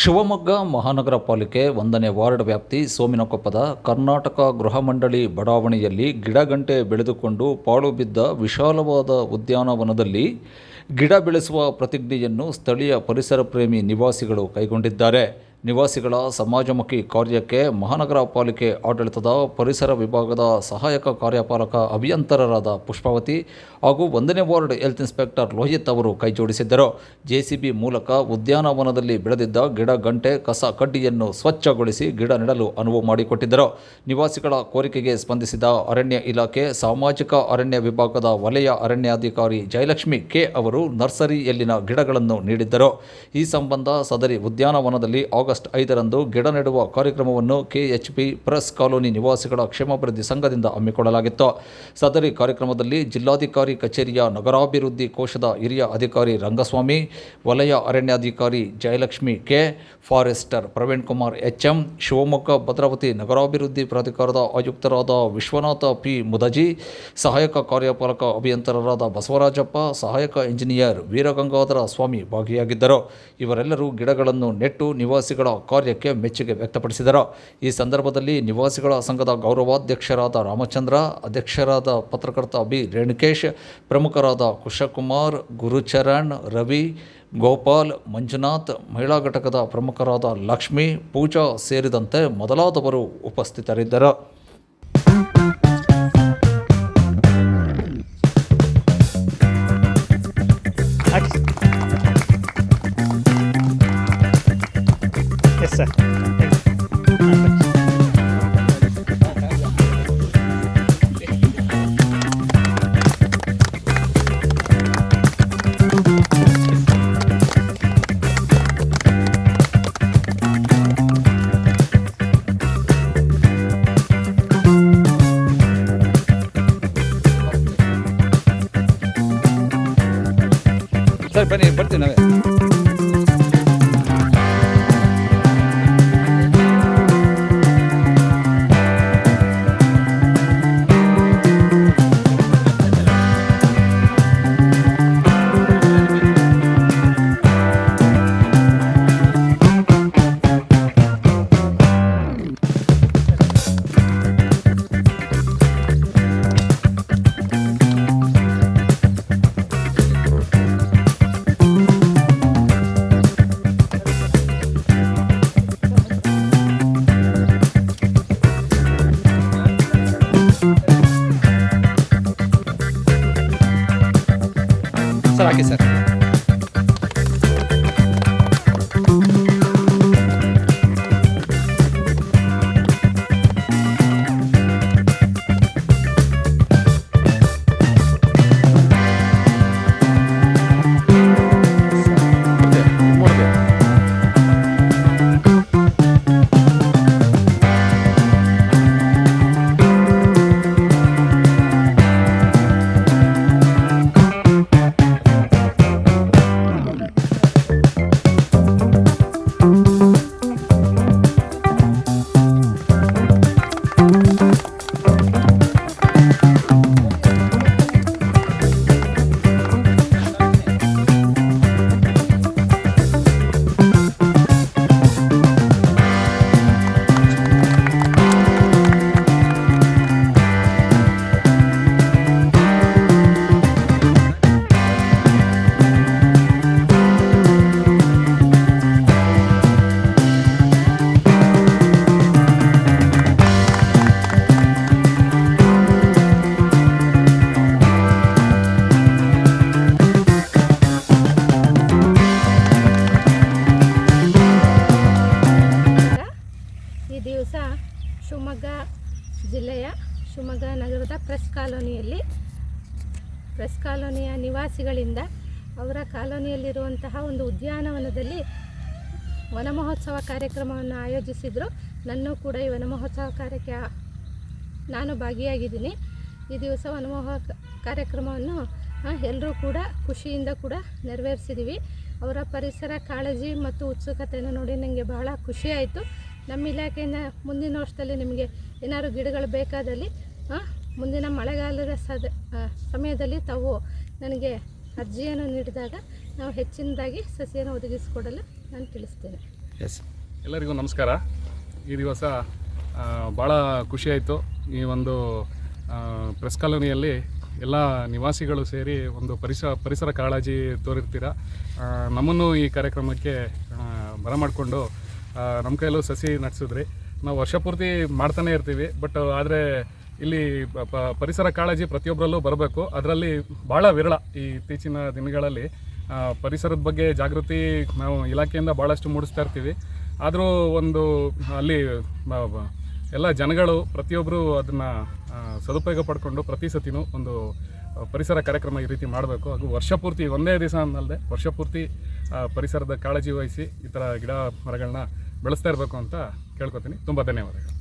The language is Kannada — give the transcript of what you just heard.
ಶಿವಮೊಗ್ಗ ಮಹಾನಗರ ಪಾಲಿಕೆ ಒಂದನೇ ವಾರ್ಡ್ ವ್ಯಾಪ್ತಿ ಸೋಮಿನಕೊಪ್ಪದ ಕರ್ನಾಟಕ ಗೃಹ ಮಂಡಳಿ ಬಡಾವಣೆಯಲ್ಲಿ ಗಿಡಗಂಟೆ ಬೆಳೆದುಕೊಂಡು ಪಾಳು ಬಿದ್ದ ವಿಶಾಲವಾದ ಉದ್ಯಾನವನದಲ್ಲಿ ಗಿಡ ಬೆಳೆಸುವ ಪ್ರತಿಜ್ಞೆಯನ್ನು ಸ್ಥಳೀಯ ಪರಿಸರ ಪ್ರೇಮಿ ನಿವಾಸಿಗಳು ಕೈಗೊಂಡಿದ್ದಾರೆ. ನಿವಾಸಿಗಳ ಸಮಾಜಮುಖಿ ಕಾರ್ಯಕ್ಕೆ ಮಹಾನಗರ ಪಾಲಿಕೆ ಆಡಳಿತದ ಪರಿಸರ ವಿಭಾಗದ ಸಹಾಯಕ ಕಾರ್ಯಪಾಲಕ ಅಭಿಯಂತರರಾದ ಪುಷ್ಪಾವತಿ ಹಾಗೂ ಒಂದನೇ ವಾರ್ಡ್ ಹೆಲ್ತ್ ಇನ್ಸ್ಪೆಕ್ಟರ್ ಲೋಹಿತ್ ಅವರು ಕೈಜೋಡಿಸಿದ್ದರು ಜೆಸಿಬಿ ಮೂಲಕ ಉದ್ಯಾನವನದಲ್ಲಿ ಬೆಳೆದಿದ್ದ ಗಿಡ, ಗಂಟೆ, ಕಸ, ಕಡ್ಡಿಯನ್ನು ಸ್ವಚ್ಛಗೊಳಿಸಿ ಗಿಡ ನೆಡಲು ಅನುವು ಮಾಡಿಕೊಟ್ಟಿದ್ದರು. ನಿವಾಸಿಗಳ ಕೋರಿಕೆಗೆ ಸ್ಪಂದಿಸಿದ ಅರಣ್ಯ ಇಲಾಖೆ, ಸಾಮಾಜಿಕ ಅರಣ್ಯ ವಿಭಾಗದ ವಲಯ ಅರಣ್ಯಾಧಿಕಾರಿ ಜಯಲಕ್ಷ್ಮಿ ಕೆ ಅವರು ನರ್ಸರಿಯಲ್ಲಿನ ಗಿಡಗಳನ್ನು ನೀಡಿದ್ದರು. ಈ ಸಂಬಂಧ ಸದರಿ ಉದ್ಯಾನವನದಲ್ಲಿ ಆಗಸ್ಟ್ ಐದರಂದು ಗಿಡ ನೆಡುವ ಕಾರ್ಯಕ್ರಮವನ್ನು ಕೆಎಚ್ಪಿ ಪ್ರೆಸ್ ಕಾಲೋನಿ ನಿವಾಸಿಗಳ ಕ್ಷೇಮಾಭಿವೃದ್ಧಿ ಸಂಘದಿಂದ ಹಮ್ಮಿಕೊಳ್ಳಲಾಗಿತ್ತು. ಸದರಿ ಕಾರ್ಯಕ್ರಮದಲ್ಲಿ ಜಿಲ್ಲಾಧಿಕಾರಿ ಕಚೇರಿಯ ನಗರಾಭಿವೃದ್ಧಿ ಕೋಶದ ಹಿರಿಯ ಅಧಿಕಾರಿ ರಂಗಸ್ವಾಮಿ, ವಲಯ ಅರಣ್ಯಾಧಿಕಾರಿ Jayalakshmi K, forester Praveen Kumar H M, Shivamogga Bhadravathi ನಗರಾಭಿವೃದ್ಧಿ ಪ್ರಾಧಿಕಾರದ ಆಯುಕ್ತರಾದ ವಿಶ್ವನಾಥ ಪಿ. ಮುದಜಿ, ಸಹಾಯಕ ಕಾರ್ಯಪಾಲಕ ಅಭಿಯಂತರರಾದ ಬಸವರಾಜಪ್ಪ, ಸಹಾಯಕ ಇಂಜಿನಿಯರ್ ವೀರಗಂಗಾಧರ ಸ್ವಾಮಿ ಭಾಗಿಯಾಗಿದ್ದರು. ಇವರೆಲ್ಲರೂ ಗಿಡಗಳನ್ನು ನೆಟ್ಟು ನಿವಾಸಿಗಳ ಕಾರ್ಯಕ್ಕೆ ಮೆಚ್ಚುಗೆ ವ್ಯಕ್ತಪಡಿಸಿದರು. ಈ ಸಂದರ್ಭದಲ್ಲಿ ನಿವಾಸಿಗಳ ಸಂಘದ ಗೌರವಾಧ್ಯಕ್ಷರಾದ ರಾಮಚಂದ್ರ, ಅಧ್ಯಕ್ಷರಾದ ಪತ್ರಕರ್ತ ಬಿ. ರೇಣುಕೇಶ್, ಪ್ರಮುಖರಾದ ಕುಶಕುಮಾರ್, ಗುರುಚರಣ್, ರವಿ, ಗೋಪಾಲ್, ಮಂಜುನಾಥ್, ಮಹಿಳಾ ಘಟಕದ ಪ್ರಮುಖರಾದ ಲಕ್ಷ್ಮಿ, ಪೂಜಾ ಸೇರಿದಂತೆ ಮೊದಲಾದವರು ಉಪಸ್ಥಿತರಿದ್ದರು. ಸರ್ ಬನ್ನಿ ಬರ್ತೀವಿ ನಾವೇ ಸರ್ ಹಾಕಿ ಪ್ರೆಸ್ ಕಾಲೋನಿಯಲ್ಲಿ, ಪ್ರೆಸ್ ಕಾಲೋನಿಯ ನಿವಾಸಿಗಳಿಂದ ಅವರ ಕಾಲೋನಿಯಲ್ಲಿರುವಂತಹ ಒಂದು ಉದ್ಯಾನವನದಲ್ಲಿ ವನ ಮಹೋತ್ಸವ ಕಾರ್ಯಕ್ರಮವನ್ನು ಆಯೋಜಿಸಿದರು. ನನ್ನೂ ಕೂಡ ಈ ವನ ಮಹೋತ್ಸವ ಕಾರ್ಯಕ್ಕೆ ನಾನು ಭಾಗಿಯಾಗಿದ್ದೀನಿ. ಈ ದಿವಸ ವನಮೋಹ, ಕಾರ್ಯಕ್ರಮವನ್ನು ಎಲ್ಲರೂ ಕೂಡ ಖುಷಿಯಿಂದ ಕೂಡ ನೆರವೇರಿಸಿದ್ದೀವಿ ಅವರ ಪರಿಸರ, ಕಾಳಜಿ ಮತ್ತು ಉತ್ಸುಕತೆಯನ್ನು ನೋಡಿ ನನಗೆ ಬಹಳ ಖುಷಿಯಾಯಿತು ನಮ್ಮ ಇಲಾಖೆಯಿಂದ ಮುಂದಿನ ವರ್ಷದಲ್ಲಿ ನಿಮಗೆ ಏನಾದ್ರು ಗಿಡಗಳು ಬೇಕಾದಲ್ಲಿ ಮುಂದಿನ ಮಳೆಗಾಲದ ಸದ ಸಮಯದಲ್ಲಿ ತಾವು ನನಗೆ ಅರ್ಜಿಯನ್ನು ನೀಡಿದಾಗ ನಾವು ಹೆಚ್ಚಿನದಾಗಿ ಸಸಿಯನ್ನು ಒದಗಿಸಿಕೊಡಲು ನಾನು ತಿಳಿಸ್ತೇನೆ. ಎಸ್ ಎಲ್ಲರಿಗೂ ನಮಸ್ಕಾರ. ಈ ದಿವಸ ಭಾಳ ಖುಷಿಯಾಯಿತು ಈ ಒಂದು ಪ್ರೆಸ್ ಕಾಲೋನಿಯಲ್ಲಿ ಎಲ್ಲ ನಿವಾಸಿಗಳು ಸೇರಿ ಒಂದು ಪರಿಸರ ಪರಿಸರ ಕಾಳಜಿ ತೋರಿರ್ತೀರ? ನಮ್ಮನ್ನು ಈ ಕಾರ್ಯಕ್ರಮಕ್ಕೆ ಬರಮಾಡಿಕೊಂಡು ನಮ್ಮ ಕೈಯಲ್ಲೂ ಸಸಿ ನಡೆಸಿದ್ರಿ. ನಾವು ವರ್ಷ ಪೂರ್ತಿ ಮಾಡ್ತಾನೆ ಇರ್ತೀವಿ ಬಟ್ ಆದರೆ ಇಲ್ಲಿ ಪರಿಸರ ಕಾಳಜಿ ಪ್ರತಿಯೊಬ್ಬರಲ್ಲೂ ಬರಬೇಕು. ಅದರಲ್ಲಿ ಭಾಳ ವಿರಳ ಈ ಇತ್ತೀಚಿನ ದಿನಗಳಲ್ಲಿ. ಪರಿಸರದ ಬಗ್ಗೆ ಜಾಗೃತಿ ನಾವು ಇಲಾಖೆಯಿಂದ ಭಾಳಷ್ಟು ಮೂಡಿಸ್ತಾ ಇರ್ತೀವಿ. ಆದರೂ ಒಂದು ಅಲ್ಲಿ ಎಲ್ಲ ಜನಗಳು ಪ್ರತಿಯೊಬ್ಬರು ಅದನ್ನು ಸದುಪಯೋಗ ಪಡ್ಕೊಂಡು ಪ್ರತಿ ಸತಿನೂ ಒಂದು ಪರಿಸರ ಕಾರ್ಯಕ್ರಮ ಈ ರೀತಿ ಮಾಡಬೇಕು. ಹಾಗೂ ವರ್ಷ ಪೂರ್ತಿ ಒಂದೇ ದಿವಸ ಅನ್ನಲ್ಲದೆ ವರ್ಷ ಪೂರ್ತಿ ಪರಿಸರದ ಕಾಳಜಿ ವಹಿಸಿ ಈ ಥರ ಗಿಡ ಮರಗಳನ್ನ ಬೆಳೆಸ್ತಾ ಇರಬೇಕು ಅಂತ ಕೇಳ್ಕೊತೀನಿ. ತುಂಬ ಧನ್ಯವಾದಗಳು.